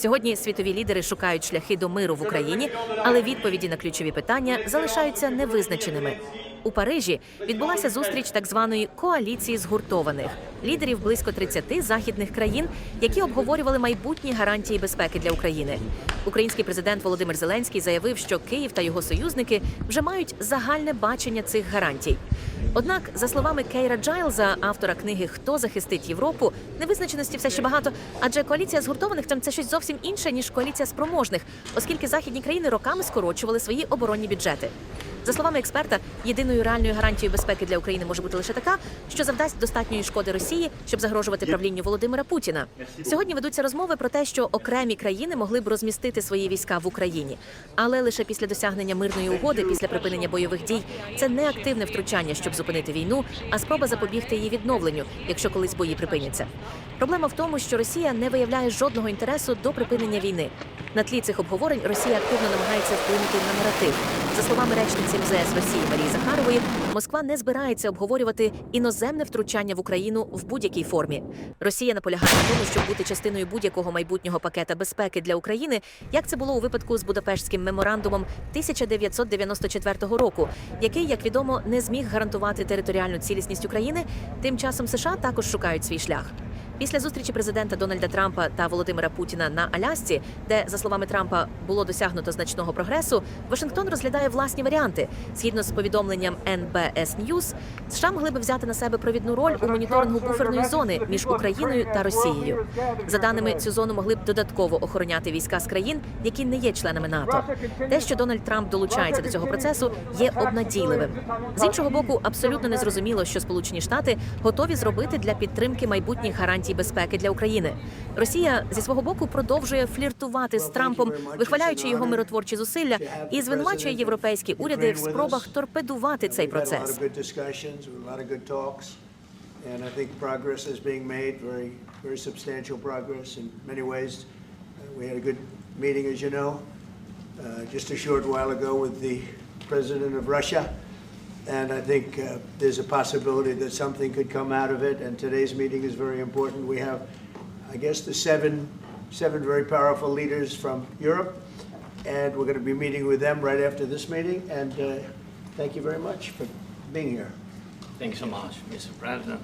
Сьогодні світові лідери шукають шляхи до миру в Україні, але відповіді на ключові питання залишаються невизначеними. У Парижі відбулася зустріч так званої коаліції згуртованих лідерів близько 30 західних країн, які обговорювали майбутні гарантії безпеки для України. Український президент Володимир Зеленський заявив, що Київ та його союзники вже мають загальне бачення цих гарантій. Однак, за словами Кейра Джайлза, автора книги Хто захистить Європу, невизначеності все ще багато, адже коаліція згуртованих там це щось зовсім інше ніж коаліція спроможних, оскільки західні країни роками скорочували свої оборонні бюджети. За словами експерта, єдиною реальною гарантією безпеки для України може бути лише така, що завдасть достатньої шкоди Росії, щоб загрожувати правлінню Володимира Путіна. Сьогодні ведуться розмови про те, що окремі країни могли б розмістити свої війська в Україні, але лише після досягнення мирної угоди, після припинення бойових дій, це не активне втручання, щоб зупинити війну, а спроба запобігти її відновленню, якщо колись бої припиняться. Проблема в тому, що Росія не виявляє жодного інтересу до припинення війни. На тлі цих обговорень Росія активно намагається вплинути на наратив. За словами речниці МЗС Росії Марії Захарової, Москва не збирається обговорювати іноземне втручання в Україну в будь-якій формі. Росія наполягає на тому, щоб бути частиною будь-якого майбутнього пакета безпеки для України, як це було у випадку з Будапештським меморандумом 1994 року, який, як відомо, не зміг гарантувати територіальну цілісність України. Тим часом США також шукають свій шлях. Після зустрічі президента Дональда Трампа та Володимира Путіна на Алясці, де, за словами Трампа, було досягнуто значного прогресу, Вашингтон розглядає власні варіанти. Згідно з повідомленням NBS News, США могли би взяти на себе провідну роль у моніторингу буферної зони між Україною та Росією. За даними, цю зону могли б додатково охороняти війська з країн, які не є членами НАТО. Те, що Дональд Трамп долучається до цього процесу, є обнадійливим. З іншого боку, абсолютно незрозуміло, що Сполучені Штати готові зробити для підтримки майбутніх гарантій безпеки для України. Росія зі свого боку продовжує фліртувати з Трампом, вихваляючи його миротворчі зусилля, і звинувачує європейські уряди в спробах торпедувати цей процес. and I think progress is being made, very, very substantial progress in many ways. Uh, We had a good meeting, as you know, uh, just a short while ago with the president of Russia, and I think uh, there's a possibility that something could come out of it, and today's meeting is very important. We have, I guess, the seven, seven very powerful leaders from Europe, and we're going to be meeting with them right after this meeting, and uh, thank you very much for being here. Thanks so much, Mr. President.